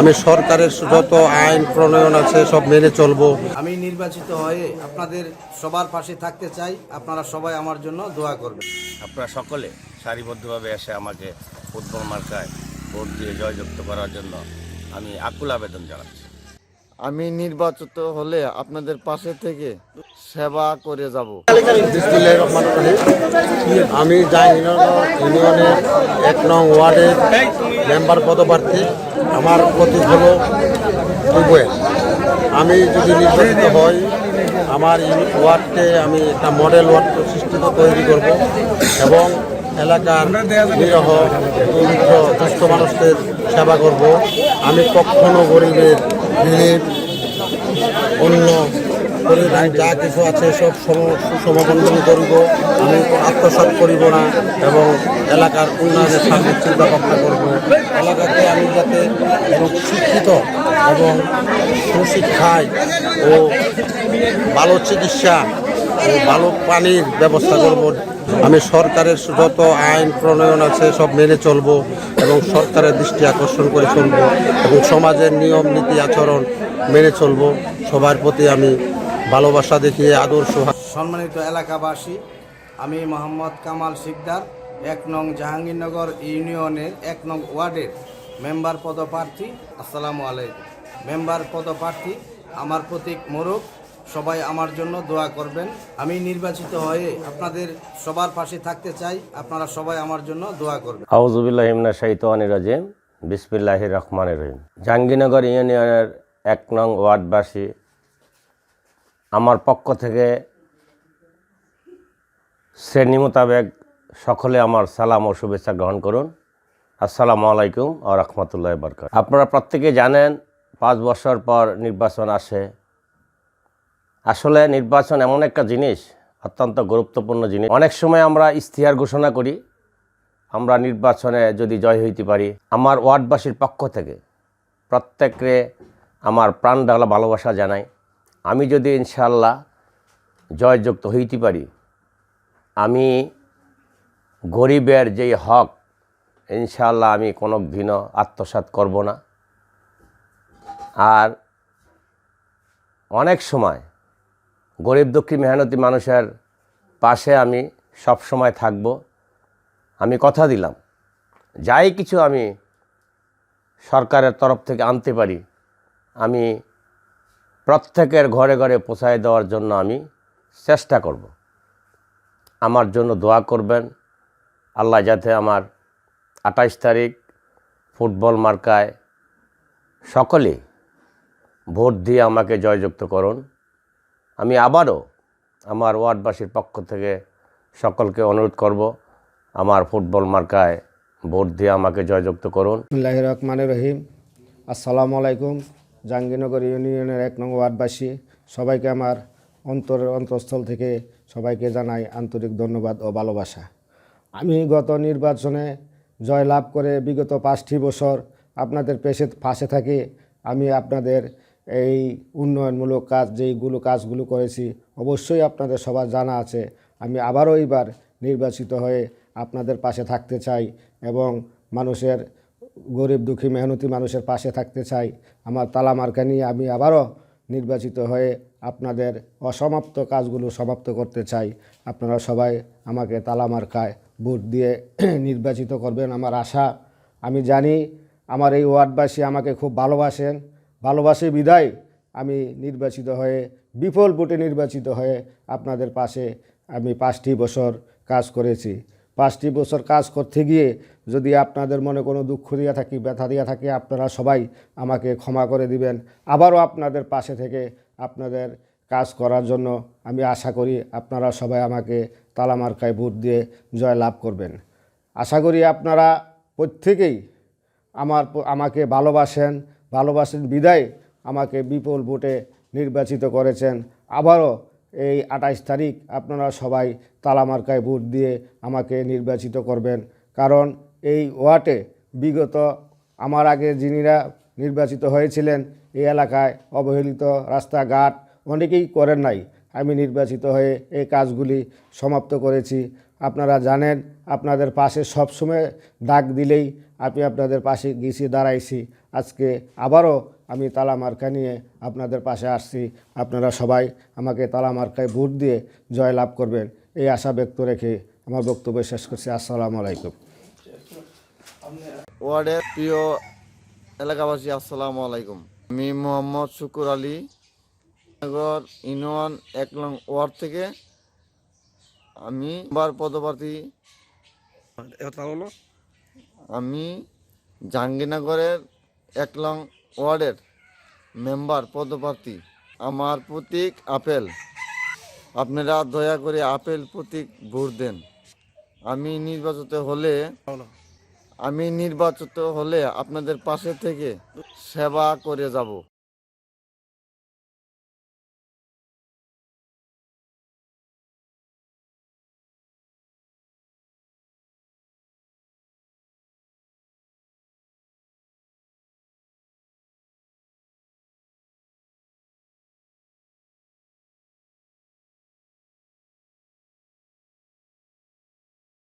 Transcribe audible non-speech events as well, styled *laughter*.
আমি সরকারের যত আইন প্রণয়ন আছে সব মেনে চলবো। আমি নির্বাচিত হয়ে আপনাদের সবার পাশে থাকতে চাই। আপনারা সবাই আমার জন্য দোয়া করবেন। আপনারা সকলে সারিবদ্ধভাবে এসে আমাকে ফুটবল মার্কায় ভোট দিয়ে জয়যুক্ত করার জন্য আমি আকুল আবেদন জানাচ্ছি। আমি নির্বাচিত হলে আপনাদের পাশে থেকে সেবা করে যাব। আমি জাহাঙ্গীরনগর ইউনিয়নের এক নং ওয়ার্ডের মেম্বার পদপ্রার্থী। আমার প্রতীক হলো টুবওয়েল আমি যদি নির্বাচিত হই, আমার ওয়ার্ডকে আমি একটা মডেল ওয়ার্ড সৃষ্টি তৈরি করব এবং এলাকার নিরহ, দরিদ্র দুস্থ মানুষদের সেবা করব। আমি কখনো গরিবের, গরিব, অন্য যা কিছু আছে সব সম- সুষমবন্ধন করিব, আমি আত্মসাৎ করিব না এবং এলাকার উন্নয়নের সার্বিক চিন্তা ভাবনা করব। এলাকাকে আমি যাতে এবং শিক্ষিত এবং সুশিক্ষায় ও ভালো চিকিৎসা ও ভালো পানির ব্যবস্থা করব। আমি সরকারের যত আইন প্রণয়ন আছে সব মেনে চলব এবং সরকারের দৃষ্টি আকর্ষণ করে চলব এবং সমাজের নিয়ম নীতি আচরণ মেনে চলব। সবার প্রতি আমি ভালোবাসা দেখিয়ে আদর্শ সম্মানিত এলাকাবাসী আমি মোহাম্মদ কামাল শিকদার এক নং জাহাঙ্গীরনগর ইউনিয়নের এক নং ওয়ার্ডের মেম্বার পদপ্রার্থী। আসসালামু আলাইকুম। মেম্বার পদপ্রার্থী আমার প্রতীক মোরক সবাই আমার জন্য দোয়া করবেন। আমি নির্বাচিত হয়ে আপনাদের সবার পাশে থাকতে চাই আপনারা সবাই আমার জন্য দোয়া করবেন। আউজুবিল্লাহিমনা শাহিতানি রাজিম বিসমিল্লাহ রহমান রহিম। জাহাঙ্গীরনগর ইউনিয়নের এক নং ওয়ার্ডবাসী আমার পক্ষ থেকে শ্রেণি মোতাবেক সকলে আমার সালাম ও শুভেচ্ছা গ্রহণ করুন। আসসালামু আলাইকুম ও রহমতুল্লাহ বরকাত আপনারা প্রত্যেকে জানেন, পাঁচ বছর পর নির্বাচন আসে। আসলে নির্বাচন এমন একটা জিনিস, অত্যন্ত গুরুত্বপূর্ণ জিনিস। অনেক সময় আমরা ইস্তিহার ঘোষণা করি, আমরা নির্বাচনে যদি জয় হইতে পারি। আমার ওয়ার্ডবাসীর পক্ষ থেকে প্রত্যেককে আমার প্রাণ ডালা ভালোবাসা জানাই। আমি যদি ইনশাল্লাহ জয়যুক্ত হইতে পারি, আমি গরিবের যেই হক ইনশাল্লাহ আমি কোনো দিনও আত্মসাৎ করব না। আর অনেক সময় গরিব দুঃখী মেহনতি মানুষের পাশে আমি সব সময় থাকব। আমি কথা দিলাম, যাই কিছু আমি সরকারের তরফ থেকে আনতে পারি, আমি প্রত্যেকের ঘরে ঘরে পৌঁছায় দেওয়ার জন্য আমি চেষ্টা করব। আমার জন্য দোয়া করবেন। আল্লাহ যাতে আমার আঠাইশ তারিখ ফুটবল মার্কায় সকলে ভোট দিয়ে আমাকে জয়যুক্ত করুন। আমি আবারও আমার ওয়ার্ডবাসীর পক্ষ থেকে সকলকে অনুরোধ করব, আমার ফুটবল মার্কায় ভোট দিয়ে আমাকে জয়যুক্ত করুন। রহমান রহিম। আসসালামু আলাইকুম। জাহাঙ্গীরনগর ইউনিয়নের এক নং ওয়ার্ডবাসী। সবাইকে আমার অন্তরের অন্তঃস্থল থেকে সবাইকে জানাই আন্তরিক ধন্যবাদ ও ভালোবাসা। আমি গত নির্বাচনে জয়লাভ করে বিগত পাঁচটি বছর আপনাদের পেশে, পাশে থাকি। আমি আপনাদের এই উন্নয়নমূলক কাজ, যেইগুলো কাজগুলো করেছি, অবশ্যই আপনাদের সবার জানা আছে। আমি আবারও এইবার নির্বাচিত হয়ে আপনাদের পাশে থাকতে চাই এবং মানুষের গরিব দুঃখী মেহনতি মানুষের পাশে থাকতে চাই। আমার তালা মার্কা নিয়ে আমি আবারও নির্বাচিত হয়ে আপনাদের অসমাপ্ত কাজগুলো সমাপ্ত করতে চাই। আপনারা সবাই আমাকে তালা মার্কায় ভোট দিয়ে *clears throat* নির্বাচিত করবেন আমার আশা। আমি জানি আমার এই ওয়ার্ডবাসী আমাকে খুব ভালোবাসেন। ভালোবাসে, বিদায়। আমি নির্বাচিত হয়ে, বিপুল ভোটে নির্বাচিত হয়ে আপনাদের পাশে আমি পাঁচটি বছর কাজ করেছি। পাঁচটি বছর কাজ করতে গিয়ে যদি আপনাদের মনে কোনো দুঃখ দিয়া থাকি, ব্যথা দিয়া থাকি, আপনারা সবাই আমাকে ক্ষমা করে দিবেন। আবারও আপনাদের পাশে থেকে আপনাদের কাজ করার জন্য আমি আশা করি আপনারা সবাই আমাকে তালামার্কায় ভোট দিয়ে জয় লাভ করবেন। আশা করি আপনারা প্রত্যেকেই আমার আমাকে ভালোবাসেন ভালোবাসেন বিদায় আমাকে বিপুল ভোটে নির্বাচিত করেছেন। আবারও এই আঠাইশ তারিখ আপনারা সবাই তালামার্কায় ভোট দিয়ে আমাকে নির্বাচিত করবেন। কারণ এই ওয়ার্ডে বিগত আমার আগে যিনিরা নির্বাচিত হয়েছিলেন, এই এলাকায় অবহেলিত রাস্তাঘাট অনেকেই করেন নাই। আমি নির্বাচিত হয়ে এই কাজগুলি সমাপ্ত করেছি। আপনারা জানেন, আপনাদের পাশে সবসময় ডাক দিলেই আমি আপনাদের পাশে গেছি, দাঁড়াইছি। আজকে আবারও আমি তালা মার্কা নিয়ে আপনাদের পাশে আসছি। আপনারা সবাই আমাকে তালা মার্কায় ভোট দিয়ে জয় লাভ করবেন। এই আশা ব্যক্ত রেখে আমার বক্তব্য শেষ করছি। আসসালামু আলাইকুম। ওয়ার্ডের প্রিয় এলাকাবাসী আসসালামু আলাইকুম। আমি মোহাম্মদ শুকুর আলী। নগর ইউনিয়ন এক নং ওয়ার্ড থেকে আমি বার পদপ্রার্থী। আমি জাহাঙ্গীরনগরের এক নং ওয়ার্ডের মেম্বার পদপ্রার্থী, আমার প্রতীক আপেল। আপনারা দয়া করে আপেল প্রতীক ভোট দেন। আমি নির্বাচিত হলে, আমি নির্বাচিত হলে আপনাদের পাশে থেকে সেবা করে যাব।